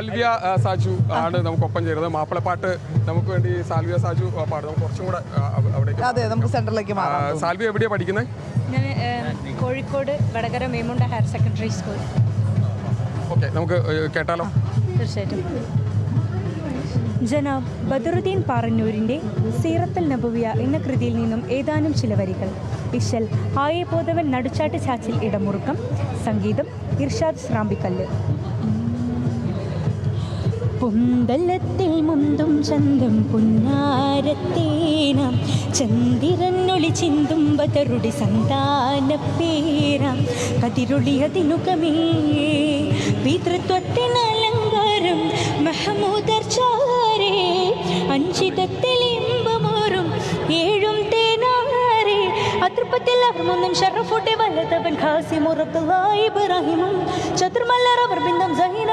Salvia Saju ആണ് നമുക്കൊപ്പം ചേരുന്നത്. മാപ്പിളപ്പാട്ട് നമുക്ക് വേണ്ടി സാൽവിയ സാജു പാടും. നമുക്ക് കുറച്ചും കൂടെ അവിടേക്ക് അതെ നമുക്ക് സെന്ററിലേക്ക് സാൽവിയ എവിടെയാണ് പഠിക്കുന്നത് ഞാൻ Kozhikode Vadakara Memunda higher secondary school. Okay നമുക്ക് കേട്ടാലോ? തീർച്ചയായിട്ടും. ജനാബ് ബദറുദ്ദീൻ പാറന്നൂരിന്റെ സീറത്തൽ നബുവിയ എന്ന കൃതിയിൽ നിന്നും ഏതാനും ചില വരികൾ. ഇശൽ ആയെ പോതവൻ നടുച്ചാട്ട് ചാച്ചിൽ ഇടമുറുക്കം സംഗീതം ഇർഷാദ് ശ്രാമ്പിക്കല്ല്. പൊന്തലത്തിൽ മുന്തും ചന്തം പുന്നാരത്തേനാം. ചന്ദിരനൊളി ചിന്തും ബദറുടി സന്താന പേരാം കതിരൊളിയതിനുകമേ പിതൃത്വത്തിന് അലങ്കാരം മഹമൂദർ ചാരേ. അഞ്ചിതത്തിൽ ഇമ്പമോറും ഏഴും തേനാരേ. അതൃപ്പത്തിൽ അഹമൊന്നും ഷറഫോട്ടെ വലതവൻ ഖാസി ഖാസിമുറക്കലായി ഇബ്രാഹിമും. ചതുർമല്ലർ അവർ ബിന്ദം സഹീനപുറുക്കിയോര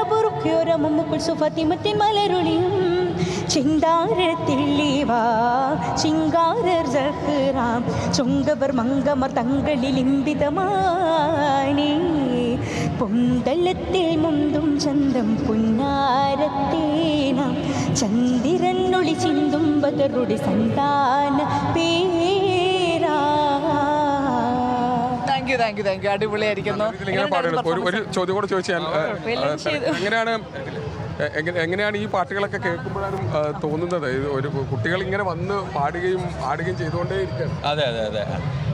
മുമ്മുക്കുൾ സുഫത്തിമത്തി മലരുളിയും. ചിങ്കാരത്തിള്ളിവാ ചിങ്കാരർ ജഹ്റാം. ചുങ്കവർ മങ്കമർ തങ്ങളിൽ ഇമ്പിതമാനേ പൊന്തലത്തിൽ മുന്തും ചന്തം പുന്നാരത്തേനാം ചന്ദിരനൊളി ചിന്തും ബദറുടി സന്താന പേരാ thank you thank you thank you അടിപൊളിയായിരിക്കുന്നു. ഒരു ഒരു ചോദ്യം കൂടെ ചോദിച്ചാൽ എങ്ങനെയാണ് എങ്ങനെയാണ് ഈ പാട്ടുകളൊക്കെ കേൾക്കുമ്പോഴാണ് തോന്നുന്നത്? ഇത് ഒരു കുട്ടികൾ ഇങ്ങനെ വന്ന് പാടുകയും ആടുകയും ചെയ്തുകൊണ്ടേ ഇരിക്കുകയാണ് അതെ അതെ അതെ.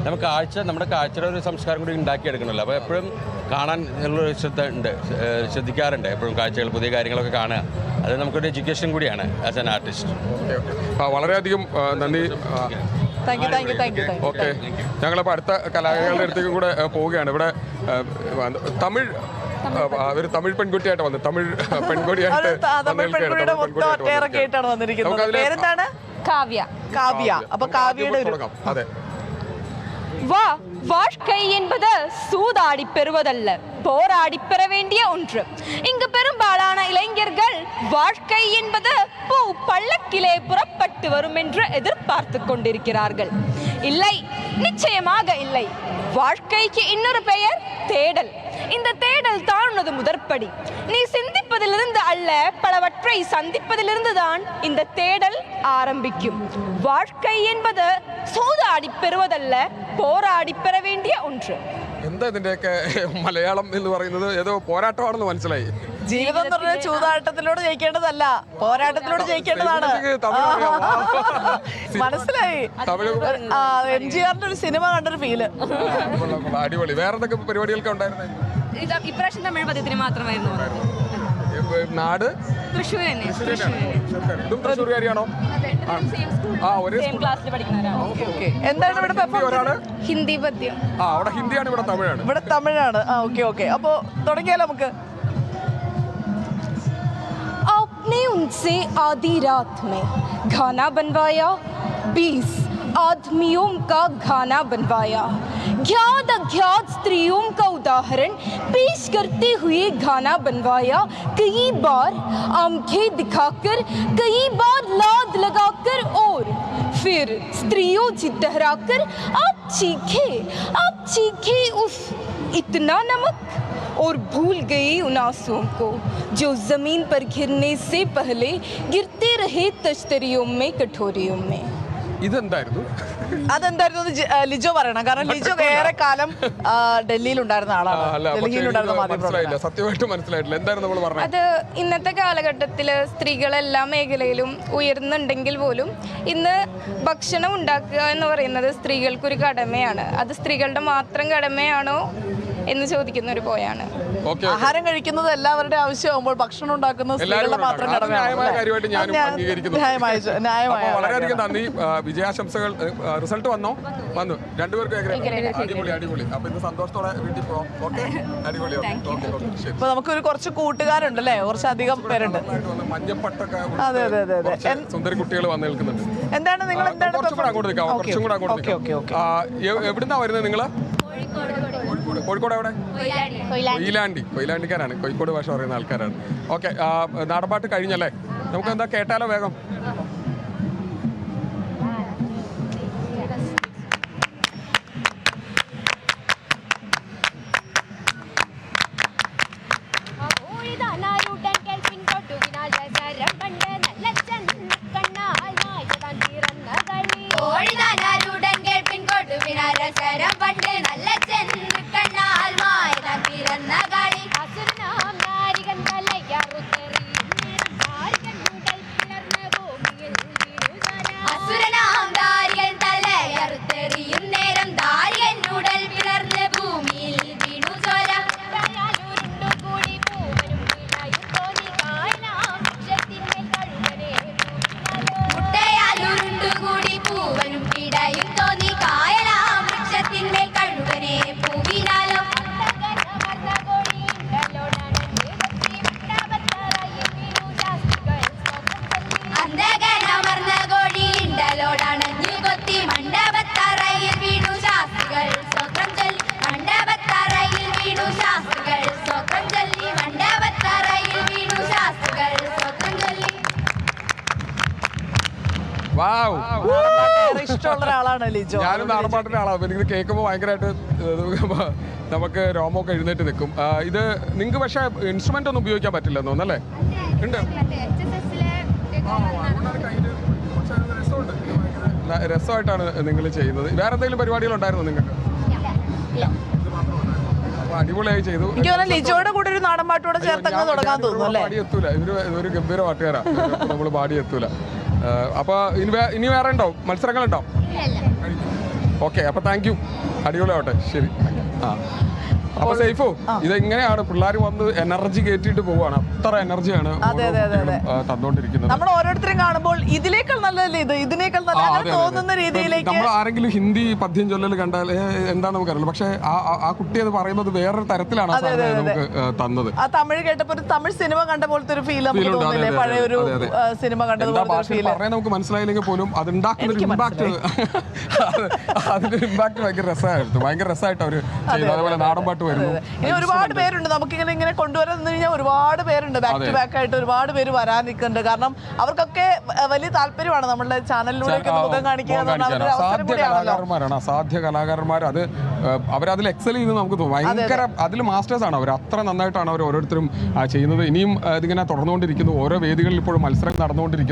നമുക്ക് കാഴ്ച നമ്മുടെ കാഴ്ചയുടെ ഒരു സംസ്കാരം കൂടി ഉണ്ടാക്കിയെടുക്കണമല്ലോ. അപ്പോൾ എപ്പോഴും കാണാൻ ഉള്ളൊരു ശ്രദ്ധ ഉണ്ട് ശ്രദ്ധിക്കാറുണ്ട്. എപ്പോഴും കാഴ്ചകൾ പുതിയ കാര്യങ്ങളൊക്കെ കാണുക. അത് നമുക്കൊരു എഡ്യൂക്കേഷൻ കൂടിയാണ് ആസ് ആൻ ആർട്ടിസ്റ്റ് വളരെയധികം നന്ദി. Thank you thank you thank you thank you okay ഞങ്ങളിപ്പോൾ അടുത്ത കലാകാരികളുടെ അടുത്തേക്കും കൂടെ ആ, പോവുകയാണ് ഇവിടെ ആ, വന്ന് തമിഴ് ആ, ഒരു തമിഴ് പെൺകുട്ടിയായിട്ട് വന്നു തമിഴ് പെൺകുട്ടിയായിട്ട് അത് ത- വന്ന് തമിഴ് നിൽക്കുകയാണ്. പെൺകുട്ടിയുടെ തമിഴ് മൊത്തം പെൺകുട്ടിയായിട്ട് ഒറ്റേറൊക്കെ ആയിട്ടാണ് വന്നിരിക്കുകയാണ്. വന്നിരിക്കുന്നത് നമുക്കതിലെ- പേരെന്താണ് കാവ്യ കാവ്യ അപ്പൊ നമുക്ക് കാവ്യയുടെ ആദ്യം ഒരു തുടങ്ങാം. അതെ வா வாழ்க்கை என்பது சூதாடி பெறுவதல்ல போராடி பெற வேண்டிய ஒன்று இங்கு பெரும்பாலான சாதாரண இளைஞர்கள் வாழ்க்கை என்பது பூ பள்ளக்கிலே புறப்பட்டு வரும் என்று எதிர்பார்த்து கொண்டிருக்கிறார்கள். இல்லை நிச்சயமாக இல்லை. வாழ்க்கைக்கு இன்னொரு பெயர் தேடல். இந்த தேடல் தான் உனது முதற்படி. நீ சிந்திப்பதிலிருந்து அல்ல பலவற்றை சந்திப்பதிலிருந்து தான் இந்த தேடல் ஆரம்பிக்கும். வாழ்க்கை என்பது சூதாடி பெறுவதல்ல போராடி பெற வேண்டிய ஒன்று. എന്താ ഇതിന്റെയൊക്കെ മലയാളം എന്ന് പറയുന്നത്? ഏതോ പോരാട്ടമാണെന്ന് മനസ്സിലായി. ജീവിതം എന്ന് പറഞ്ഞാൽ ചൂതാട്ടത്തിലൂടെ ജയിക്കേണ്ടതല്ല. പോരാട്ടത്തിലൂടെ ജയിക്കേണ്ടതാണ്? മനസ്സിലായി. എം ജി ആറിന്റെ ഒരു സിനിമ കണ്ടൊരു ഫീൽ. അടിപൊളി. വേറെ എന്തൊക്കെ പരിപാടികളൊക്കെ ഉണ്ടായിരുന്നേ? ഇത് ഇപ്രാവശ്യം തമിഴ് പദ്യത്തിന് മാത്രമായിരുന്നു. നാട് തൃശ്ശൂർ തന്നെ ഇതും തൃശ്ശൂർകാരിയാണോ ആ ഒരേ സെയിം ക്ലാസ്സിൽ പഠിക്കുന്നവരാണ് ഓക്കെ എന്താണ് ഇവിടെ പെർഫോം ഒരാള് ഹിന്ദി പദ്യം ആ അവിടെ ഹിന്ദിയാണ് ഇവിടെ തമിഴാണ് ഇവിടെ തമിഴാണ് ആ ഓക്കെ ഓക്കെ അപ്പോ തുടങ്ങിയാലോ നമുക്ക് आपने उनसे आधी रात में खाना बनवाया बीस आदमियों का खाना बनवाया। ज्ञात अज्ञात स्त्रियों का उदाहरण पेश करते हुए गाना बनवाया। कई बार आँखें दिखाकर, कई बार लाद लगाकर और फिर स्त्रियों चितहराकर आप चीखे आप चीखे उस इतना नमक? और भूल गए उन आंसुओं को, जो ज़मीन पर घिरने से पहले गिरते रहे तश्तरियों में, कठोरियों में। ഇതെന്തായിരുന്നു? അതെന്തായിരുന്നു ലിജോ പറയണം. കാരണം ലിജോ ഏറെ കാലം ഡൽഹിയിൽ ഉണ്ടായിരുന്ന ആളാണ്. ഡൽഹിയിൽ മനസ്സിലായില്ല. സത്യമായിട്ട് മനസ്സിലായിട്ടില്ല. എന്തായിരുന്നു നമ്മൾ പറഞ്ഞത് അത് ഇന്നത്തെ കാലഘട്ടത്തിൽ സ്ത്രീകൾ എല്ലാ മേഖലയിലും ഉയർന്നുണ്ടെങ്കിൽ പോലും ഇന്ന് ഭക്ഷണം ഉണ്ടാക്കുക എന്ന് പറയുന്നത് സ്ത്രീകൾക്കൊരു കടമയാണ്. അത് സ്ത്രീകളുടെ മാത്രം കടമയാണോ എന്ന് ചോദിക്കുന്ന ഒരു പോയാണ്. ഓക്കെ ആഹാരം കഴിക്കുന്നത് എല്ലാവരുടെ ആവശ്യമാകുമ്പോൾ ഭക്ഷണം ഉണ്ടാക്കുന്നത് സ്ത്രീകളുടെ മാത്രം ന്യായമായ കാര്യമായിട്ട് ഞാനും അംഗീകരിക്കുന്നു. ന്യായമായ ന്യായമായ അപ്പോൾ വളരെയധികം നന്ദി. ആ, വിജയാശംസകൾ റിസൾട്ട് വന്നോ? വന്നു. രണ്ടുപേർക്കും എങ്ങനെ? അടിപൊളി അടിപൊളി അപ്പൊ ഇന്ന് സന്തോഷത്തോടെ വീട്ടിൽ പോവാം. ഓക്കെ? അടിപൊളി ഓക്കെ. ഓക്കെ ശരി. ഇപ്പൊ നമുക്കൊരു കുറച്ച് കൂട്ടുകാരുണ്ട് അല്ലേ കുറച്ചധികം പേരുണ്ട്. നന്നായിട്ട് വന്ന് മഞ്ഞപ്പട്ടൊക്കെ അതെ, അതെ, അതെ, അതെ. കുറച്ച് സുന്ദരി കുട്ടികൾ വന്ന് നിൽക്കുന്നുണ്ട്. എന്താണ് നിങ്ങൾ എന്താണ് കുറച്ചും കൂടെ അങ്ങോട്ട് നിൽക്കാം. ഓക്കേ, കുറച്ചും കൂടെ അങ്ങോട്ട് ഓക്കേ, ഓക്കേ, നിൽക്കാം ഓക്കേ. ആ, എ- എവിടുന്നാ വരുന്നത് നിങ്ങൾ? കോഴിക്കോട് കോഴിക്കോട് എവിടെ? കൊയിലാണ്ടി. കൊയിലാണ്ടിക്കാരാണ്. കോഴിക്കോട് ഭാഷ പറയുന്ന ആൾക്കാരാണ്. ഓക്കെ നാടൻപാട്ട് കഴിഞ്ഞല്ലേ? നമുക്ക് എന്താ കേട്ടാലോ വേഗം? ഇഷ്ടമുള്ള ഒരാളാണ് ലിജോ. ഞാനും നാടൻപാട്ടിന്റെ ആളാണ് എനിക്ക് കേൾക്കുമ്പോൾ ഭയങ്കരമായിട്ട് നമുക്ക് രോമമൊക്കെ എഴുന്നേറ്റ് നിൽക്കും. ഇത് നിങ്ങൾക്ക് പക്ഷേ ഇൻസ്ട്രുമെന്റ് ഒന്നും ഉപയോഗിക്കാൻ പറ്റില്ലെന്ന് തോന്നുന്നല്ലേ? ഉണ്ട്. രസമായിട്ടാണ് നിങ്ങൾ ചെയ്യുന്നത്. വേറെ എന്തെങ്കിലും പരിപാടികൾ ഉണ്ടായിരുന്നോ നിങ്ങൾക്ക്? അടിപൊളിയായി ചെയ്തു. ലിജോയുടെ കൂടെ ഒരു നാടൻ പാട്ടോടെ ചേർത്തങ്ങ് ഞാൻ- തുടങ്ങാൻ ഞാനിവിടെ തോന്നുന്നു അല്ലേ? ഇവർ ഒരു ഗംഭീര പാട്ടുകാരാ. നമ്മൾ പാടി എത്തൂല അപ്പൊ ഇനി വേ- ഇനി വേറെ ഉണ്ടോ? മത്സരങ്ങളുണ്ടോ? ഓക്കെ അപ്പോൾ താങ്ക് യു അടിപൊളിയാവട്ടെ. ശരി. ആ. അപ്പൊ സേഫോ ഇതെങ്ങനെയാണ്? പിള്ളേർ വന്ന് എനർജി കയറ്റിയിട്ട് പോവാണ്. അത്ര എനർജിയാണ് അതെ. നമ്മൾ ഓരോരുത്തരും കാണുമ്പോൾ ഇതിനേക്കാൾ നല്ലതല്ലേ ഇത്? ഇതിനേക്കാൾ നല്ല തോന്നുന്ന രീതിയിലേക്ക് നമ്മൾ ആരെങ്കിലും ഹിന്ദി പദ്യം ചൊല്ലൽ കണ്ടാൽ എന്താ നമുക്കറിയില്ല. പക്ഷെ ആ കുട്ടി അത് പറയുന്നത് വേറൊരു തരത്തിലാണ് നമുക്ക് തന്നത്. ആ തമിഴ് കേട്ടപ്പോ ഒരു തമിഴ് സിനിമ കണ്ട പോലത്തെ ഒരു ഫീൽ നമുക്ക് തോന്നില്ലേ പഴയ ഒരു സിനിമ കണ്ടതുപോലെ നമുക്ക് മനസ്സിലായില്ലെങ്കിൽ പോലും അത് ഉണ്ടാക്കുന്ന ഇമ്പാക്ട് അതിന്റെ ഇമ്പാക്ട് ഭയങ്കര രസമായിരുന്നു. ഭയങ്കര രസമായിട്ട് ചെയ്യുന്നു അതേപോലെ നാടൻ പാട്ട് വരുന്നു. ഇനി ഒരുപാട് പേരുണ്ട്. നമുക്കിങ്ങനെ ഇങ്ങനെ കൊണ്ടുവരാൻ നിന്ന് കഴിഞ്ഞാൽ ഒരുപാട് പേരുണ്ട്. ബാക്ക് ടു ബാക്ക് ആയിട്ട് ഒരുപാട് പേര് വരാൻ നിൽക്കുന്നുണ്ട് കാരണം അവർക്കൊക്കെ വലിയ താല്പര്യമാണ് നമ്മുടെ ചാനലിലൂടെ മുഖം കാണിക്കുക അസാധ്യ കലാകാരന്മാർ അത് അവരതിൽ എക്സൽ ചെയ്ത് നമുക്ക് തോന്നും. ഭയങ്കര അതിൽ മാസ്റ്റേഴ്സ് ആണ് അവർ. അത്ര നന്നായിട്ടാണ് അവർ ഓരോരുത്തരും ചെയ്യുന്നത്. ഇനിയും ഇതിങ്ങനെ തുടർന്നുകൊണ്ടിരിക്കുന്നു. ഓരോ വേദികളിൽ ഇപ്പോഴും മത്സരം നടന്നുകൊണ്ടിരിക്കുന്നു.